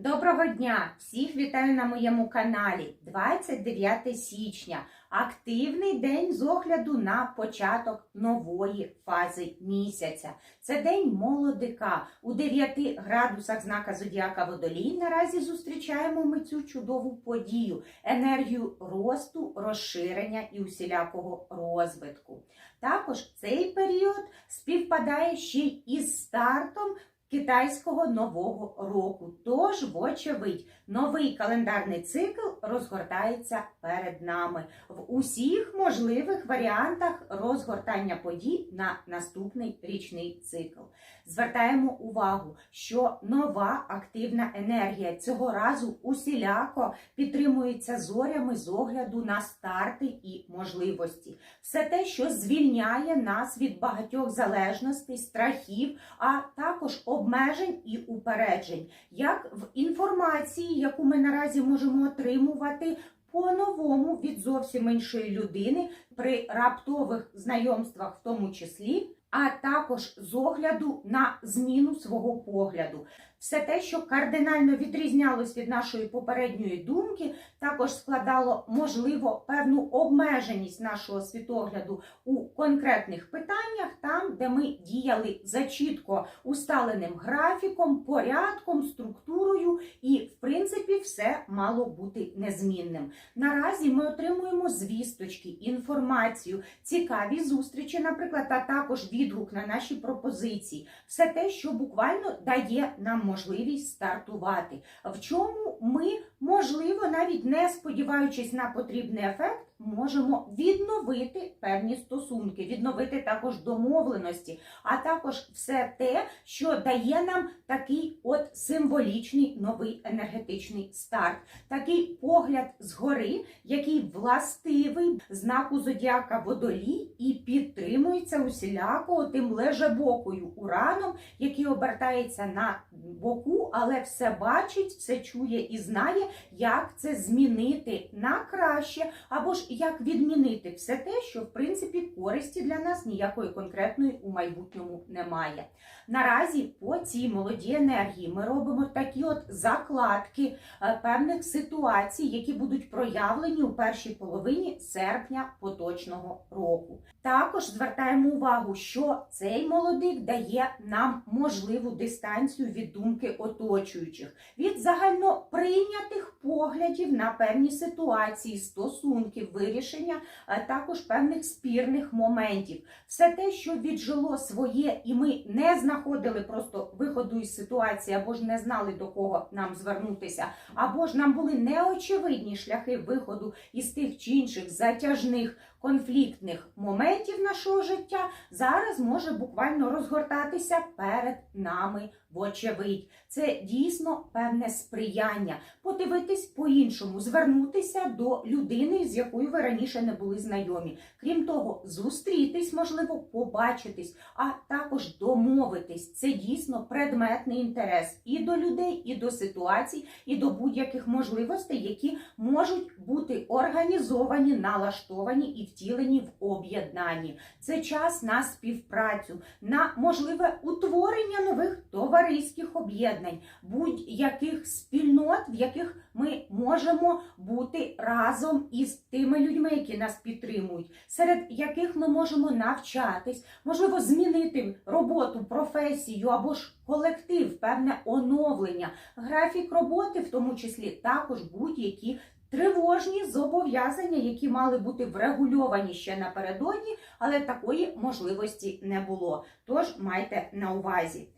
Доброго дня! Всіх вітаю на моєму каналі. 29 січня. Активний день з огляду на початок нової фази місяця. Це день молодика. У 9 градусах знака Зодіака Водолій наразі зустрічаємо ми цю чудову подію, енергію росту, розширення і усілякого розвитку. Також цей період співпадає ще й із стартом китайського нового року. Тож, вочевидь, новий календарний цикл розгортається перед нами в усіх можливих варіантах розгортання подій на наступний річний цикл. Звертаємо увагу, що нова активна енергія цього разу усіляко підтримується зорями з огляду на старти і можливості. Все те, що звільняє нас від багатьох залежностей, страхів, а також обмежень і упереджень, як в інформації, яку ми наразі можемо отримувати. По-новому від зовсім іншої людини при раптових знайомствах, в тому числі, а також з огляду на зміну свого погляду. Все те, що кардинально відрізнялось від нашої попередньої думки, також складало можливо певну обмеженість нашого світогляду у конкретних питаннях, там, де ми діяли за чітко усталеним графіком, порядком, структурою, і, в принципі, все мало бути незмінним. Наразі ми отримуємо звісточки, інформацію, цікаві зустрічі, наприклад, а також відгук на наші пропозиції, все те, що буквально дає нам можливість стартувати. В чому ми, можливо, навіть не сподіваючись на потрібний ефект, можемо відновити певні стосунки, відновити також домовленості, а також все те, що дає нам такий от символічний новий енергетичний старт, такий погляд згори, який властивий знаку зодіака водолій і підтримується усіляко тим лежебокою ураном, який обертається на боку, але все бачить, все чує і знає, як це змінити на краще, або ж як відмінити все те, що в принципі користі для нас ніякої конкретної у майбутньому немає. Наразі по цій молодій енергії ми робимо такі от закладки е, певних ситуацій, які будуть проявлені у першій половині серпня поточного року. Також звертаємо увагу, що цей молодик дає нам можливу дистанцію від думки оточуючих, від загально прийнятих поглядів на певні ситуації, стосунки, вирішення а також певних спірних моментів. Все те, що віджило своє, і ми не знаходили просто виходу із ситуації, або ж не знали до кого нам звернутися, або ж нам були неочевидні шляхи виходу із тих чи інших затяжних конфліктних моментів нашого життя, зараз може буквально розгортатися перед нами вочевидь. Це дійсно певне сприяння. Подивитись по-іншому, звернутися до людини, з якою ви раніше не були знайомі. Крім того, зустрітись, можливо, побачитись, а також домовитись. Це дійсно предметний інтерес і до людей, і до ситуацій, і до будь-яких можливостей, які можуть бути організовані, налаштовані і втілені в об'єднанні. Це час на співпрацю, на можливе утворення нових товариських об'єднань, будь-яких спільнот, в яких ми можемо бути разом із тими людьми, які нас підтримують, серед яких ми можемо навчатись, можливо, змінити роботу, професію або ж колектив, певне оновлення, графік роботи, в тому числі також будь-які. Тривожні зобов'язання, які мали бути врегульовані ще напередодні, але такої можливості не було. Тож майте на увазі.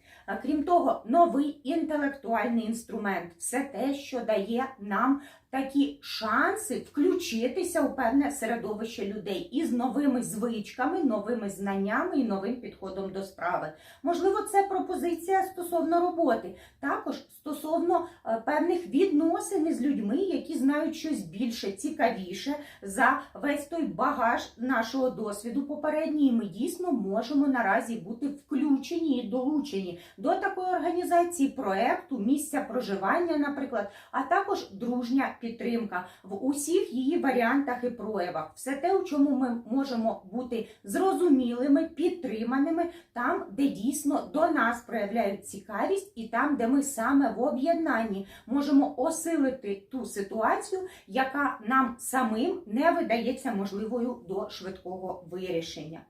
Крім того, новий інтелектуальний інструмент все те, що дає нам такі шанси включитися у певне середовище людей із новими звичками, новими знаннями і новим підходом до справи. Можливо, це пропозиція стосовно роботи, також стосовно е, певних відносин із людьми, які знають щось більше, цікавіше за весь той багаж нашого досвіду попередній. Ми дійсно можемо наразі бути включені і долучені до такої організації проекту, місця проживання, наприклад, а також дружня підтримка в усіх її варіантах і проявах. Все те, у чому ми можемо бути зрозумілими, підтриманими, там, де дійсно до нас проявляють цікавість, і там, де ми саме в об'єднанні можемо осилити ту ситуацію, яка нам самим не видається можливою до швидкого вирішення.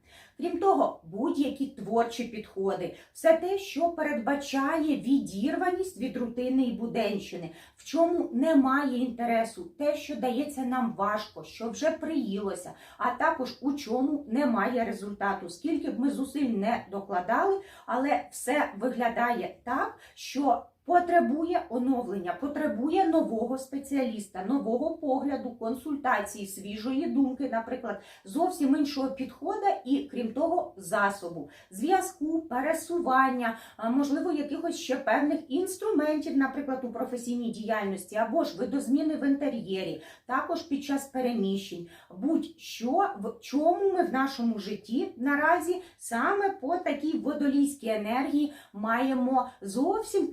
Крім того, будь-які творчі підходи, все те, що передбачає відірваність від рутини і буденщини, в чому немає інтересу, те, що дається нам важко, що вже приїлося, а також у чому немає результату, скільки б ми зусиль не докладали, але все виглядає так, що потребує оновлення, потребує нового спеціаліста, нового погляду, консультації, свіжої думки, наприклад, зовсім іншого підходу і, крім того, засобу, зв'язку, пересування, можливо, якихось ще певних інструментів, наприклад, у професійній діяльності, або ж видозміни в інтер'єрі, також під час переміщень, будь-що в чому ми в нашому житті наразі саме по такій водолійській енергії маємо зовсім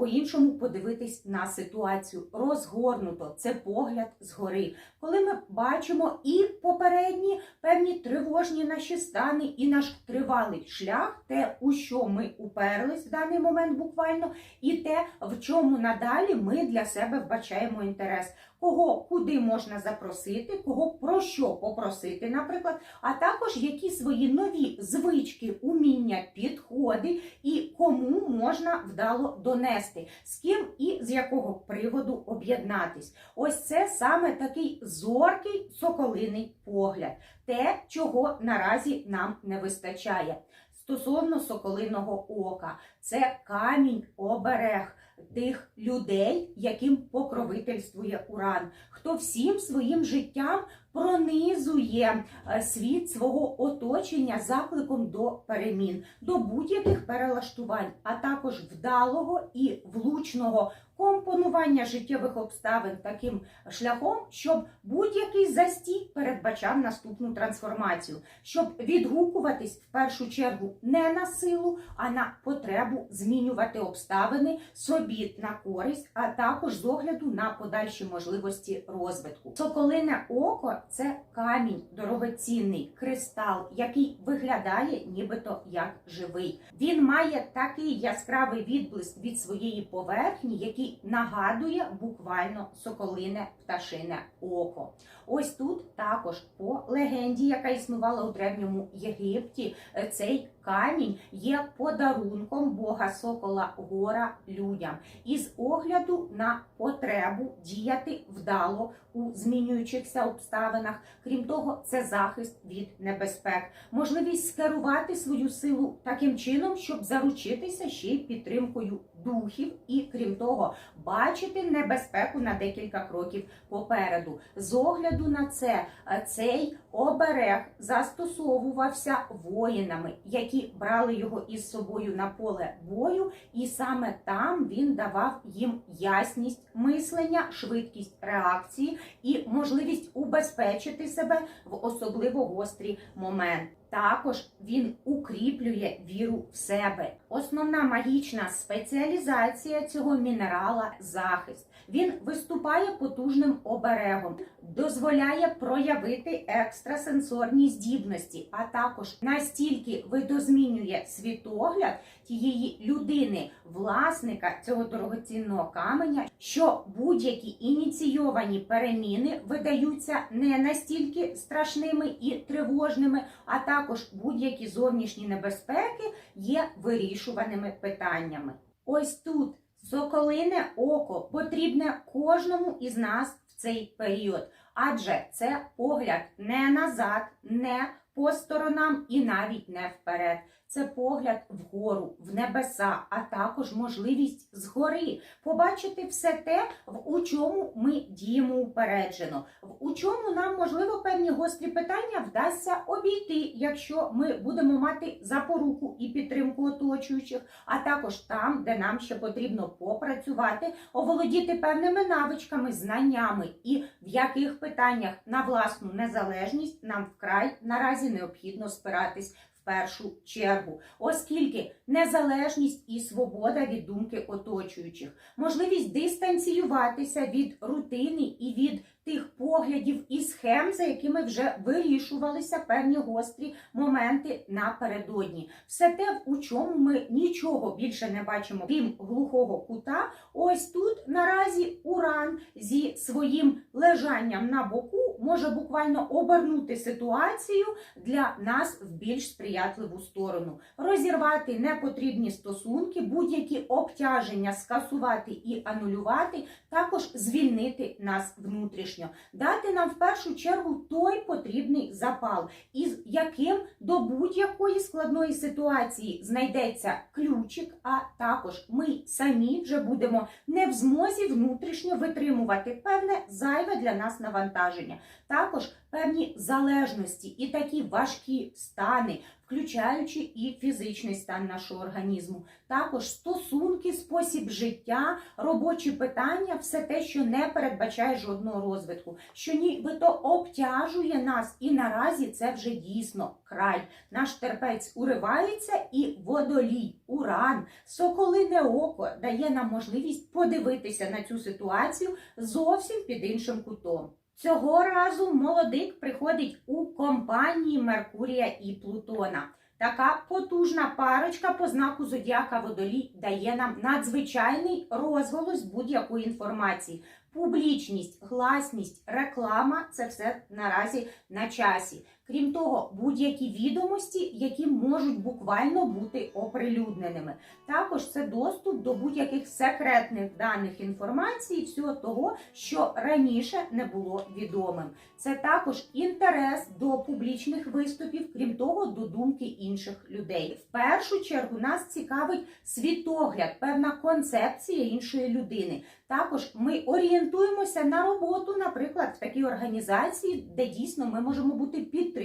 по-іншому подивитись на ситуацію. Розгорнуто це погляд згори. Коли ми бачимо і попередні певні тривожні наші стани, і наш тривалий шлях, те, у що ми уперлись в даний момент буквально, і те, в чому надалі ми для себе вбачаємо інтерес. Кого куди можна запросити, кого про що попросити, наприклад, а також які свої нові звички, уміння, підходи і кому можна вдало донести, з ким і з якого приводу об'єднатись. Ось це саме такий зоркий соколиний погляд, те, чого наразі нам не вистачає. Стосовно соколиного ока, це камінь оберег тих людей, яким покровительствує Уран, хто всім своїм життям пронизує е, світ свого оточення закликом до перемін, до будь-яких перелаштувань, а також вдалого і влучного компонування життєвих обставин таким шляхом, щоб будь-який застій передбачав наступну трансформацію, щоб відгукуватись в першу чергу не на силу, а на потребу змінювати обставини собі на користь, а також з огляду на подальші можливості розвитку. Соколине око це камінь дорогоцінний кристал, який виглядає нібито як живий. Він має такий яскравий відблиск від своєї поверхні, який нагадує буквально соколине пташине око. Ось тут також по легенді, яка існувала у древньому Єгипті, е, цей камінь є подарунком Бога Сокола Гора людям із огляду на потребу діяти вдало у змінюючихся обставинах. Крім того, це захист від небезпек, можливість скерувати свою силу таким чином, щоб заручитися ще й підтримкою духів, і крім того, бачити небезпеку на декілька кроків попереду. З огляду на це е, цей оберег застосовувався воїнами, які брали його із собою на поле бою, і саме там він давав їм ясність мислення, швидкість реакції і можливість убезпечити себе в особливо гострі моменти. Також він укріплює віру в себе. Основна магічна спеціалізація цього мінерала захист. Він виступає потужним оберегом, дозволяє проявити екстрасенсорні здібності, а також настільки видозмінює світогляд тієї людини, власника цього дорогоцінного каменя, що будь-які ініційовані переміни видаються не настільки страшними і тривожними, а також будь-які зовнішні небезпеки є вирішуваними питаннями. Ось тут соколине око потрібне кожному із нас в цей період, адже це погляд не назад, не по сторонам і навіть не вперед. Це погляд вгору, в небеса, а також можливість згори побачити все те, в у чому ми діємо упереджено, в у чому нам можливо певні гострі питання вдасться обійти, якщо ми будемо мати запоруку і підтримку оточуючих, а також там, де нам ще потрібно попрацювати, оволодіти певними навичками, знаннями, і в яких питаннях на власну незалежність нам вкрай наразі необхідно спиратись. В першу чергу, оскільки незалежність і свобода від думки оточуючих, можливість дистанціюватися від рутини і від тих поглядів і схем, за якими вже вирішувалися певні гострі моменти напередодні. Все те, у чому ми нічого більше не бачимо, крім глухого кута. Ось тут наразі уран зі своїм лежанням на боку може буквально обернути ситуацію для нас в більш сприятливу сторону, розірвати непотрібні стосунки, будь-які обтяження скасувати і анулювати, також звільнити нас внутрішньо, дати нам в першу чергу той потрібний запал, із яким до будь-якої складної ситуації знайдеться ключик, а також ми самі вже будемо не в змозі внутрішньо витримувати певне зайве для нас навантаження, також певні залежності і такі важкі стани. Включаючи і фізичний стан нашого організму, також стосунки, спосіб життя, робочі питання, все те, що не передбачає жодного розвитку, що нібито обтяжує нас, і наразі це вже дійсно край. Наш терпець уривається, і водолій, уран, соколине око дає нам можливість подивитися на цю ситуацію зовсім під іншим кутом. Цього разу молодик приходить у компанії Меркурія і Плутона. Така потужна парочка по знаку Зодіака Водолій дає нам надзвичайний розголос будь-якої інформації. Публічність, гласність, реклама це все наразі на часі. Крім того, будь-які відомості, які можуть буквально бути оприлюдненими. Також це доступ до будь-яких секретних даних інформації, всього того, що раніше не було відомим. Це також інтерес до публічних виступів, крім того, до думки інших людей. В першу чергу нас цікавить світогляд, певна концепція іншої людини. Також ми орієнтуємося на роботу, наприклад, в такій організації, де дійсно ми можемо бути підтримані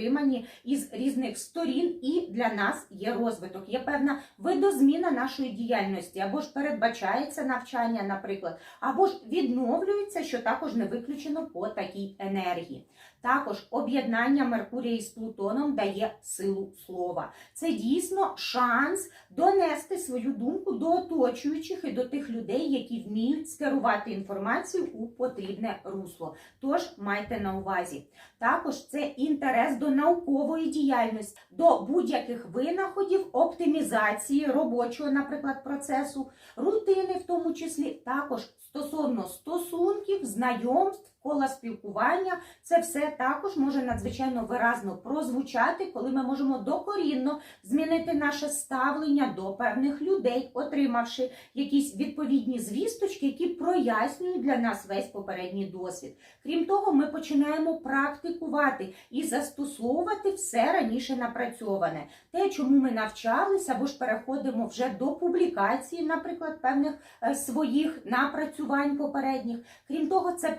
із різних сторін, і для нас є розвиток, є певна видозміна нашої діяльності, або ж передбачається навчання, наприклад, або ж відновлюється, що також не виключено по такій енергії. Також об'єднання Меркурія із Плутоном дає силу слова. Це дійсно шанс донести свою думку до оточуючих і до тих людей, які вміють скерувати інформацію у потрібне русло. Тож майте на увазі. Також це інтерес до наукової діяльності, до будь-яких винаходів, оптимізації робочого, наприклад, процесу, рутини, в тому числі, також стосовно стосунків, знайомств. Кола спілкування, це все також може надзвичайно виразно прозвучати, коли ми можемо докорінно змінити наше ставлення до певних людей, отримавши якісь відповідні звісточки, які прояснюють для нас весь попередній досвід. Крім того, ми починаємо практикувати і застосовувати все раніше напрацьоване, те, чому ми навчалися, або ж переходимо вже до публікації, наприклад, певних е, своїх напрацювань попередніх. Крім того, це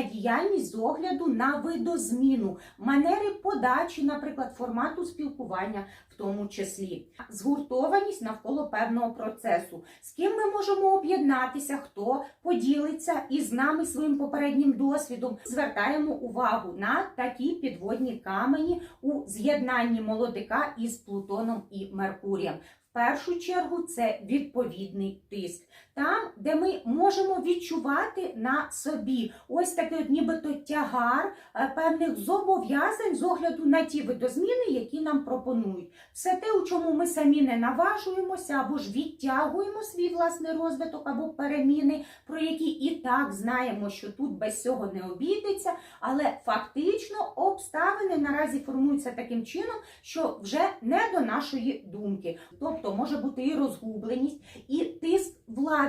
практична діяльність з огляду на видозміну, манери подачі, наприклад, формату спілкування, в тому числі, згуртованість навколо певного процесу, з ким ми можемо об'єднатися, хто поділиться із нами своїм попереднім досвідом. Звертаємо увагу на такі підводні камені у з'єднанні молодика із Плутоном і Меркурієм. В першу чергу це відповідний тиск. Там, де ми можемо відчувати на собі ось такий нібито тягар е, певних зобов'язань з огляду на ті видозміни, які нам пропонують. Все те, у чому ми самі не наважуємося, або ж відтягуємо свій власний розвиток або переміни, про які і так знаємо, що тут без цього не обійдеться, але фактично обставини наразі формуються таким чином, що вже не до нашої думки. Тобто може бути і розгубленість, і тиск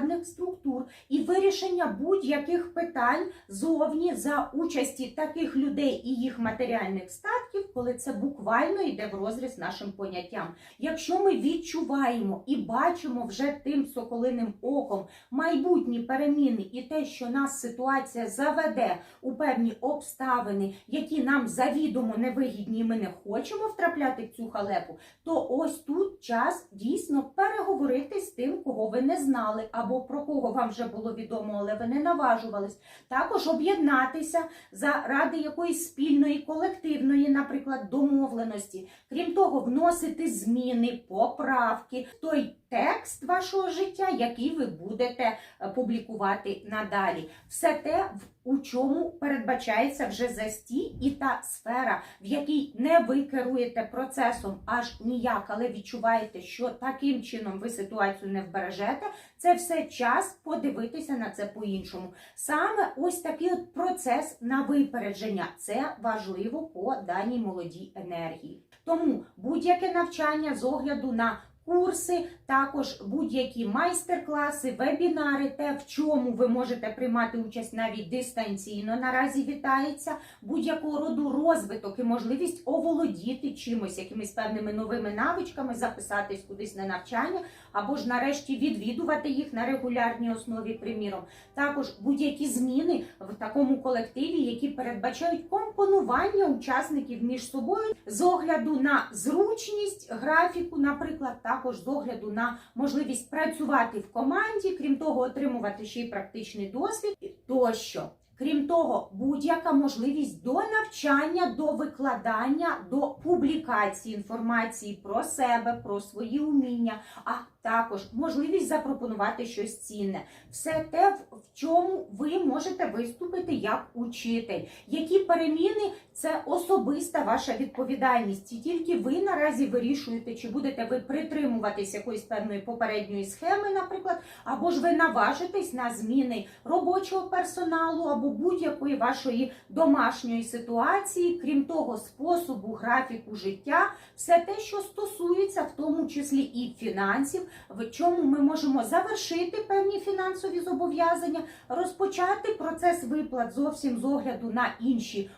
владних структур, і вирішення будь-яких питань зовні за участі таких людей і їх матеріальних статків, коли це буквально йде в розріз нашим поняттям. Якщо ми відчуваємо і бачимо вже тим соколиним оком майбутні переміни і те, що нас ситуація заведе у певні обставини, які нам завідомо невигідні, і ми не хочемо втрапляти в цю халепу, то ось тут час дійсно переговорити з тим, кого ви не знали, або про кого вам вже було відомо, але ви не наважувались. Також об'єднатися заради якоїсь спільної, колективної, наприклад, домовленості. Крім того, вносити зміни, поправки той текст вашого життя, який ви будете е, публікувати надалі. Все те, у чому передбачається вже застій і та сфера, в якій не ви керуєте процесом аж ніяк, але відчуваєте, що таким чином ви ситуацію не вбережете. Це все час подивитися на це по-іншому. Саме ось такий от процес на випередження. Це важливо по даній молодій енергії. Тому будь-яке навчання з огляду на курси, також будь-які майстер-класи, вебінари, те, в чому ви можете приймати участь навіть дистанційно, наразі вітається, будь-якого роду розвиток і можливість оволодіти чимось, якимись певними новими навичками, записатись кудись на навчання, або ж нарешті відвідувати їх на регулярній основі, приміром. Також будь-які зміни в такому колективі, які передбачають компонування учасників між собою з огляду на зручність графіку, наприклад, також з огляду на можливість працювати в команді, крім того, отримувати ще й практичний досвід тощо. Крім того, будь-яка можливість до навчання, до викладання, до публікації інформації про себе, про свої уміння, а також можливість запропонувати щось цінне. Все те, в- чому ви можете виступити як учитель. Які переміни це особиста ваша відповідальність. І тільки ви наразі вирішуєте, чи будете ви притримуватись якоїсь певної попередньої схеми, наприклад, або ж ви наважитесь на зміни робочого персоналу або будь-якої вашої домашньої ситуації, крім того, способу графіку життя, все те, що стосується в тому числі і фінансів, в чому ми можемо завершити певні фінансові зобов'язання, розпочати процес виплат зовсім з огляду на інші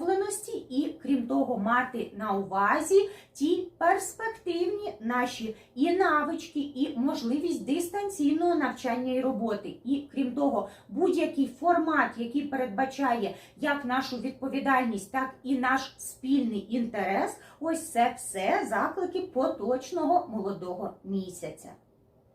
обумовленості, і крім того, мати на увазі ті перспективні наші і навички, і можливість дистанційного навчання і роботи. І крім того, будь-який формат, який передбачає як нашу відповідальність, так і наш спільний інтерес. Ось це все заклики поточного молодого місяця.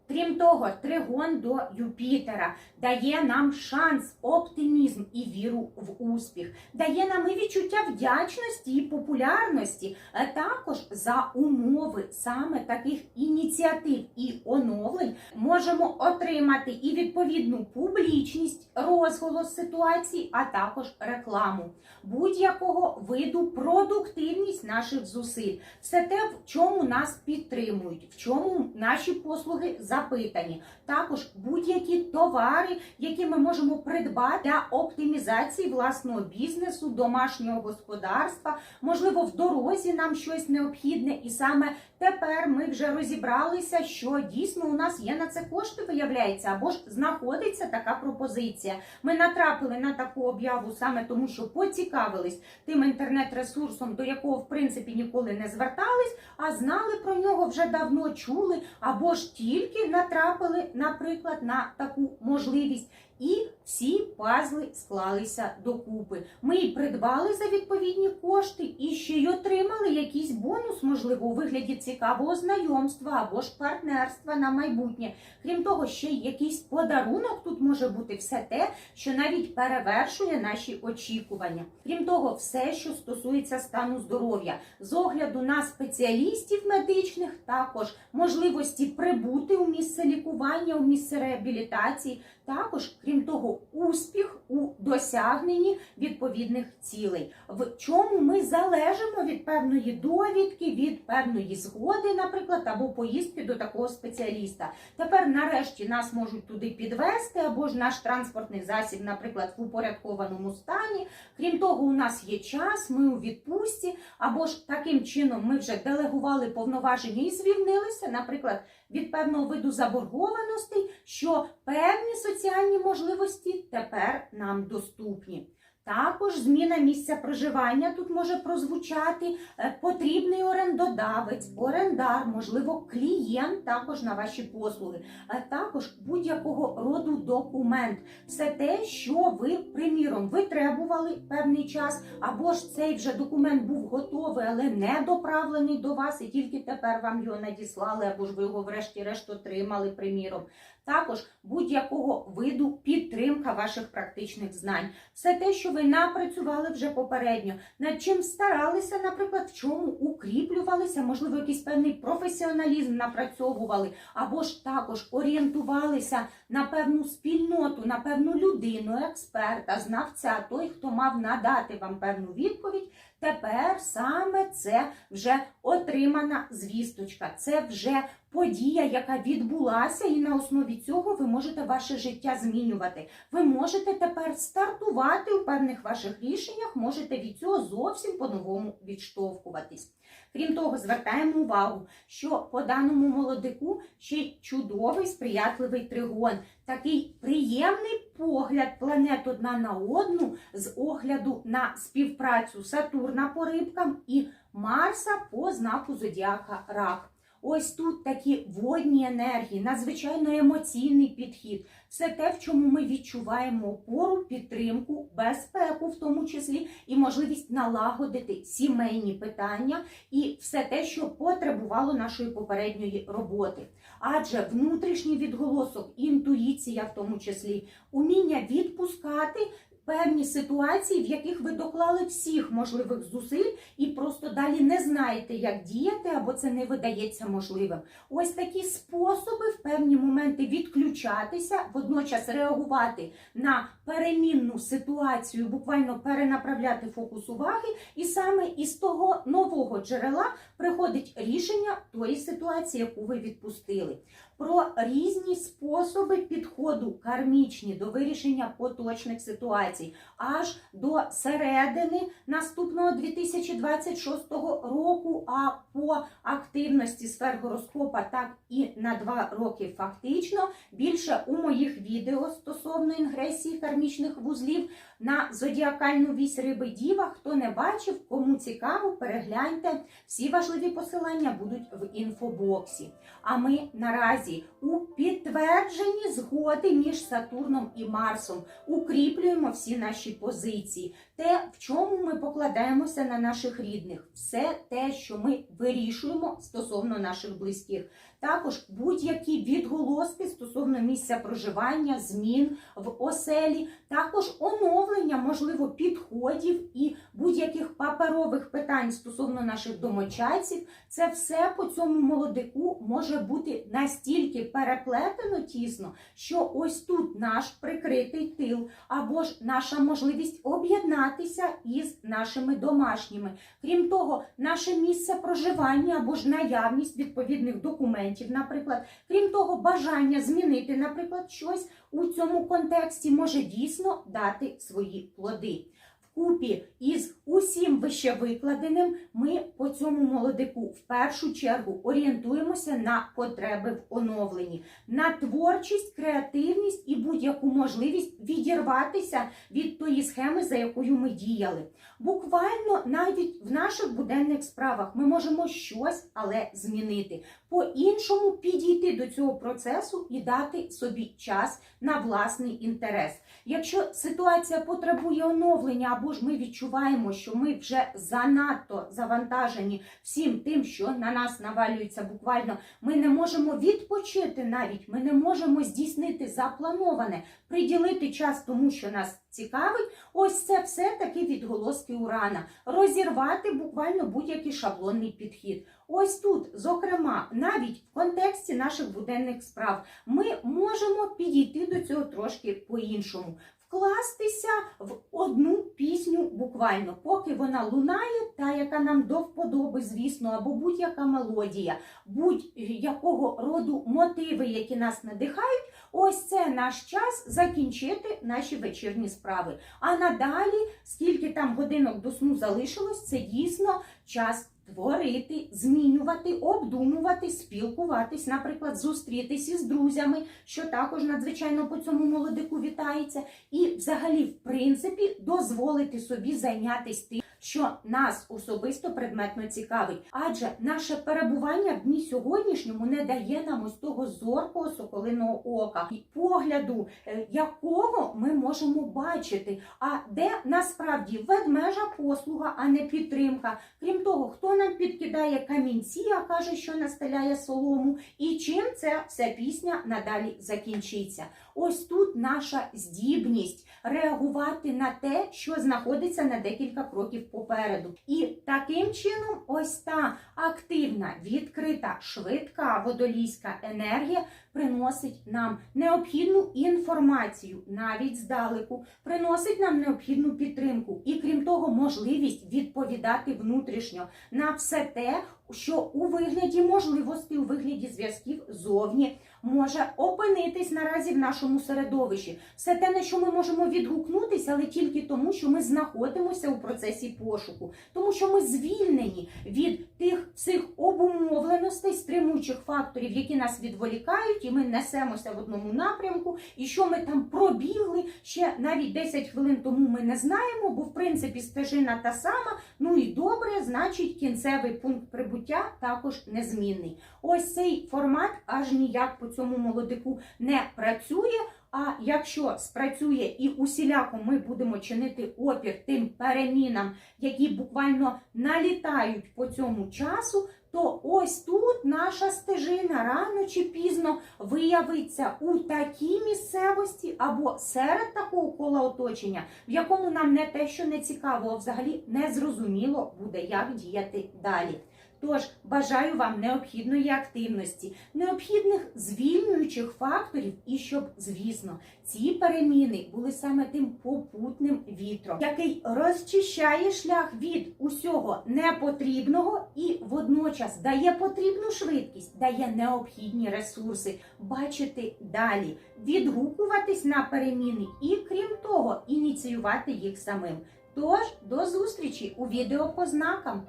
Крім того, тригон до Юпітера дає нам шанс, оптимізм і віру в успіх, дає нам і відчуття вдячності і популярності, а також за умови саме таких ініціатив і оновлень. Можемо отримати і відповідну публічність, розголос ситуації, а також рекламу. Будь-якого виду продуктивність наших зусиль. Все те, в чому нас підтримують, в чому наші послуги запитані. Також будь-які товари, які ми можемо придбати для оптимізації власного бізнесу, домашнього господарства. Можливо, в дорозі нам щось необхідне, і саме тепер ми вже розібралися, що дійсно у нас є на це кошти, виявляється, або ж знаходиться така пропозиція. Ми натрапили на таку об'яву саме тому, що поцікавились тим інтернет-ресурсом, до якого в принципі ніколи не звертались, а знали про нього вже давно чули, або ж тільки натрапили, наприклад, на таку можливість. І всі пазли склалися докупи. Ми і придбали за відповідні кошти, і ще й отримали якийсь бонус, можливо, у вигляді цікавого знайомства або ж партнерства на майбутнє. Крім того, ще й якийсь подарунок тут може бути все те, що навіть перевершує наші очікування. Крім того, все, що стосується стану здоров'я, з огляду на спеціалістів медичних, також можливості прибути у місце лікування, у місце реабілітації, також, крім того, успіх у досягненні відповідних цілей, в чому ми залежимо від певної довідки, від певної згоди, наприклад, або поїздки до такого спеціаліста. Тепер, нарешті, нас можуть туди підвести, або ж наш транспортний засіб, наприклад, в упорядкованому стані. Крім того, у нас є час, ми у відпустці, або ж таким чином ми вже делегували повноваження і звільнилися, наприклад, від певного виду заборгованостей, що певні соціальні можливості тепер нам доступні. Також зміна місця проживання тут може прозвучати Е, потрібний орендодавець, орендар, можливо, клієнт також на ваші послуги, а також будь-якого роду документ. Все те, що ви, приміром, витребували певний час, або ж цей вже документ був готовий, але не доправлений до вас, і тільки тепер вам його надіслали, або ж ви його врешті-решт отримали, приміром. Також будь-якого виду підтримка ваших практичних знань. Все те, що ви напрацювали вже попередньо, над чим старалися, наприклад, в чому укріплювалися, можливо, якийсь певний професіоналізм напрацьовували, або ж також орієнтувалися на певну спільноту, на певну людину, експерта, знавця, той, хто мав надати вам певну відповідь. Тепер саме це вже отримана звісточка, це вже подія, яка відбулася, і на основі цього ви можете ваше життя змінювати. Ви можете тепер стартувати у певних ваших рішеннях, можете від цього зовсім по-новому відштовхуватись. Крім того, звертаємо увагу, що по даному молодику ще чудовий сприятливий тригон, такий приємний погляд планет одна на одну з огляду на співпрацю Сатурна по рибкам і Марса по знаку зодіака Рак. Ось тут такі водні енергії, надзвичайно емоційний підхід. Все те, в чому ми відчуваємо опору, підтримку, безпеку, в тому числі, і можливість налагодити сімейні питання і все те, що потребувало нашої попередньої роботи. Адже внутрішній відголосок, інтуїція, в тому числі, уміння відпускати. Певні ситуації, в яких ви доклали всіх можливих зусиль і просто далі не знаєте, як діяти, або це не видається можливим. Ось такі способи в певні моменти відключатися, водночас реагувати на перемінну ситуацію, буквально перенаправляти фокус уваги, і саме із того нового джерела приходить рішення тої ситуації, яку ви відпустили. Про різні способи підходу кармічні до вирішення поточних ситуацій аж до середини наступного 2026 року, а по активності сфер гороскопа, так і на два роки фактично. Більше у моїх відео стосовно інгресії кармічних вузлів на зодіакальну вісь риби діва. Хто не бачив, кому цікаво, перегляньте. Всі важливі посилання будуть в інфобоксі. А ми наразі у підтвердженні згоди між Сатурном і Марсом укріплюємо всі наші позиції. Те, в чому ми покладаємося на наших рідних, все те, що ми вирішуємо стосовно наших близьких. Також будь-які відголоски стосовно місця проживання, змін в оселі, також оновлення, можливо, підходів і будь-яких паперових питань стосовно наших домочадців. Це все по цьому молодику може бути настільки переплетено тісно, що ось тут наш прикритий тил, або ж наша можливість об'єднатися із нашими домашніми. Крім того, наше місце проживання або ж наявність відповідних документів, наприклад, крім того, бажання змінити, наприклад, щось у цьому контексті може дійсно дати свої плоди. Вкупі із усім вище викладеним ми по цьому молодику в першу чергу орієнтуємося на потреби в оновленні, на творчість, креативність і будь-яку можливість відірватися від тої схеми, за якою ми діяли. Буквально навіть в наших буденних справах ми можемо щось, але змінити. По-іншому підійти до цього процесу і дати собі час на власний інтерес. Якщо ситуація потребує оновлення, або ж ми відчуваємо, що ми вже занадто завантажені всім тим, що на нас навалюється буквально, ми не можемо відпочити навіть, ми не можемо здійснити заплановане, приділити час тому, що нас цікавить. Ось це все таки відголоски урана, розірвати буквально будь-який шаблонний підхід. Ось тут, зокрема, навіть в контексті наших буденних справ, ми можемо підійти до цього трошки по-іншому. Вкластися в одну пісню буквально, поки вона лунає, та яка нам до вподоби, звісно, або будь-яка мелодія, будь-якого роду мотиви, які нас надихають, ось це наш час закінчити наші вечірні справи. А надалі, скільки там годинок до сну залишилось, це дійсно час творити, змінювати, обдумувати, спілкуватись, наприклад, зустрітись із друзями, що також надзвичайно по цьому молодику вітається, і взагалі, в принципі, дозволити собі зайнятися тим. Що нас особисто предметно цікавить, адже наше перебування в дні сьогоднішньому не дає нам ось того зоркого соколиного ока і погляду, е, якого ми можемо бачити, а де насправді ведмежа послуга, а не підтримка. Крім того, хто нам підкидає камінці, а каже, що настеляє солому, і чим ця вся пісня надалі закінчиться. Ось тут наша здібність реагувати на те, що знаходиться на декілька кроків попереду. І таким чином, ось та активна, відкрита, швидка водолійська енергія приносить нам необхідну інформацію, навіть здалеку, приносить нам необхідну підтримку, і крім того, можливість відповідати внутрішньо на все те, що у вигляді можливостей, у вигляді зв'язків зовні може опинитись наразі в нашому середовищі. Все те, на що ми можемо відгукнутися, але тільки тому, що ми знаходимося у процесі пошуку, тому що ми звільнені від тих всіх обумовленостей, стримуючих факторів, які нас відволікають, і ми несемося в одному напрямку. І що ми там пробігли ще навіть 10 хвилин тому ми не знаємо, бо в принципі стежина та сама. Ну і добре, значить, кінцевий пункт прибуття також незмінний. Ось цей формат аж ніяк по цьому молодику не працює. А якщо спрацює і усіляко ми будемо чинити опір тим перемінам, які буквально налітають по цьому часу, то ось тут наша стежина рано чи пізно виявиться у такій місцевості або серед такого кола оточення, в якому нам не те, що не цікаво, а взагалі не зрозуміло буде, як діяти далі. Тож бажаю вам необхідної активності, необхідних звільнюючих факторів, і щоб, звісно, ці переміни були саме тим попутним вітром, який розчищає шлях від усього непотрібного і водночас дає потрібну швидкість, дає необхідні ресурси, бачити далі, відгукуватись на переміни і, крім того, ініціювати їх самим. Тож до зустрічі у відео по знакам.